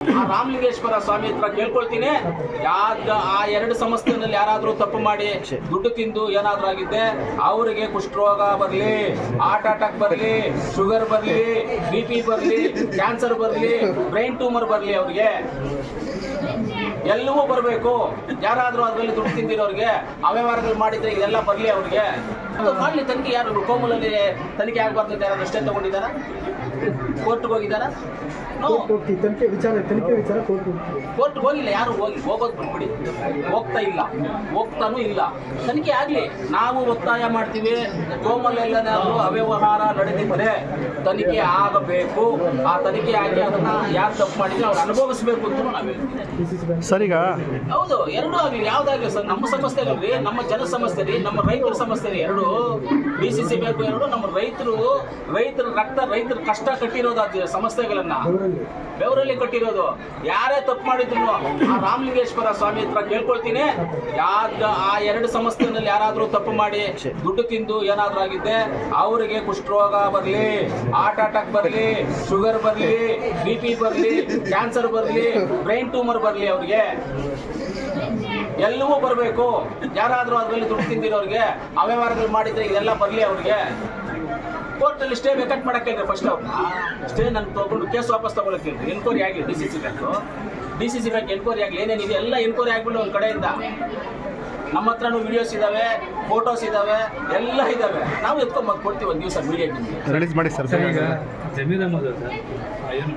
ಆ ರಾಮಲಿಂಗೇಶ್ವರ ಸ್ವಾಮಿ ಹತ್ರ ಕೇಳ್ಕೊಳ್ತೀನಿ. ಯಾವ್ದ ಆ ಎರಡು ಸಂಸ್ಥೆನಲ್ಲಿ ಯಾರಾದ್ರೂ ತಪ್ಪು ಮಾಡಿ ದುಡ್ಡು ತಿಂದು ಏನಾದ್ರೂ ಆಗಿದ್ದೆ ಅವರಿಗೆ ಕುಷ್ಠರೋಗ ಬರ್ಲಿ ಹಾರ್ಟ್ ಅಟ್ಯಾಕ್ ಬರ್ಲಿ ಶುಗರ್ ಬರ್ಲಿ ಬಿ ಪಿ ಬರ್ಲಿ ಕ್ಯಾನ್ಸರ್ ಬರ್ಲಿ ಬ್ರೈನ್ ಟ್ಯೂಮರ್ ಬರ್ಲಿ ಅವ್ರಿಗೆ. ಎಲ್ಲವೂ ಬರಬೇಕು. ಯಾರಾದ್ರೂ ಅದ್ರಲ್ಲಿ ದುಡ್ಡು ತಿಂದಿರೋರಿಗೆ ಅವ್ಯವಹಾರಗಳು ಮಾಡಿದ್ರೆ ಇದೆಲ್ಲ ಬರ್ಲಿ ಅವ್ರಿಗೆ. ಮಾಡ್ಲಿ ತನಿಖೆ ಯಾರು? ಕೋಮಲಲ್ಲಿ ತನಿಖೆ ಆಗಬಾರ್ದು ಅಂತ ಯಾರು ಅಷ್ಟೇ ತಗೊಂಡಿದ್ದಾರ? ಕೋರ್ಟ್ಗೆ ಹೋಗಿದ್ದಾರ? ನೋ ಕೋರ್ಟ್ ಹೋಗ್ತಿ ತನಿಖೆ ವಿಚಾರ ತನಿಖೆ ವಿಚಾರ ಕೋರ್ಟ್ ಕೋರ್ಟ್ಗೆ ಹೋಗಿಲ್ಲ ಯಾರು ಹೋಗಿ ಹೋಗೋದು ಬಿಟ್ಬಿಡಿ ಹೋಗ್ತಾ ಇಲ್ಲ ಹೋಗ್ತಾನೂ ಇಲ್ಲ. ತನಿಖೆ ಆಗಲಿ ನಾವು ಒತ್ತಾಯ ಮಾಡ್ತೀವಿ ಕೋಮಲೆಲ್ಲನಾದ್ರೂ ಅವ್ಯವಹಾರ ನಡೆದಿದ್ದರೆ ತನಿಖೆ ಆಗಬೇಕು. ಆ ತನಿಖೆ ಆಗಿ ಅದನ್ನ ಯಾರು ತಪ್ಪು ಮಾಡಿದ್ರೆ ಅವ್ರು ಅನುಭವಿಸ್ಬೇಕು ಅಂತ ನಾವು ಹೇಳ್ತೀವಿ. D C C bank sir ಈಗ ಹೌದು ಎರಡೂ ಆಗ್ಲಿ ಯಾವ್ದಾಗ್ಲಿ ಸರ್ ನಮ್ಮ ಸಮಸ್ಯೆ ನಮ್ಮ ಜನ ಸಮಸ್ಯೆ ರೀ ನಮ್ಮ ರೈತರ ಸಮಸ್ಯೆ ರೀ ಎರಡು. ಡಿ ಸಿ ಸಿ ಬೇಕು ಎರಡು ನಮ್ಮ ರೈತರು, ರೈತರ ರಕ್ತ, ರೈತರ ಕಷ್ಟ ಕಟ್ಟಿರೋದು ಸಮಸ್ಯೆಗಳನ್ನ. ಅವರಲ್ಲಿ ಬೆವರಲ್ಲಿ ಕಟ್ಟಿರೋದು. ಯಾರೇ ತಪ್ಪು ಮಾಡಿದ್ರು ರಾಮಲಿಂಗೇಶ್ವರ ಸ್ವಾಮಿ ಹತ್ರ ಕೇಳ್ಕೊಳ್ತೀನಿ. ಯಾವ್ದು ಆ ಎರಡು ಸಂಸ್ಥೆನಲ್ಲಿ ಯಾರಾದ್ರೂ ತಪ್ಪು ಮಾಡಿ ದುಡ್ಡು ತಿಂದು ಏನಾದ್ರೂ ಆಗಿದ್ದೆ, ಅವರಿಗೆ ಕುಷ್ಠರೋಗ ಬರಲಿ ಹಾರ್ಟ್ ಅಟ್ಯಾಕ್ ಬರ್ಲಿ ಶುಗರ್ ಬರಲಿ ಬಿ ಪಿ ಬರಲಿ ಕ್ಯಾನ್ಸರ್ ಬರಲಿ ಬ್ರೈನ್ ಟ್ಯೂಮರ್ ಬರಲಿ ಅವ್ರಿಗೆ. ಎಲ್ಲವೂ ಬರಬೇಕು. ಯಾರಾದರೂ ಅದರಲ್ಲಿ ದುಡ್ಡು ತಿಂದಿರೋರಿಗೆ ಅವ್ಯವಹಾರಗಳು ಮಾಡಿದ್ರೆ ಇದೆಲ್ಲ ಬರಲಿ ಅವ್ರಿಗೆ. ಕೋರ್ಟಲ್ಲಿ ಸ್ಟೇ ವೆಕಟ್ ಮಾಡಕ್ಕೆ ಫಸ್ಟ್ ಅವ್ರನ್ನ. ಸ್ಟೇ ನನ್ನ ತಗೊಂಡು ಕೇಸ್ ವಾಪಸ್ ತಗೊಳಕ್ಕೆ ಎನ್ಕ್ವೈರಿ ಆಗಲಿ D C C bank. D C C bank enquiry ಆಗಲಿ ಏನೇನಿದೆ ಎಲ್ಲ ಎನ್ಕ್ವೈರಿ ಆಗ್ಬಿಟ್ಟು ಒಂದು ಕಡೆಯಿಂದ. ನಮ್ಮ ಹತ್ರನೂ ವಿಡಿಯೋಸ್ ಇದಾವೆ ಫೋಟೋಸ್ ಇದಾವೆ ಎಲ್ಲ ಇದಾವೆ. ನಾವು ಎತ್ಕೊಂಬಂದು ಕೊಡ್ತೀವಿ ಒಂದು ದಿವಸ ಮೀಡಿಯಾ ರಿಲೀಸ್ ಮಾಡಿ ಸರ್. ಜಮೀರ್ ಅಹಮದ್ ಸರ್ ಏನು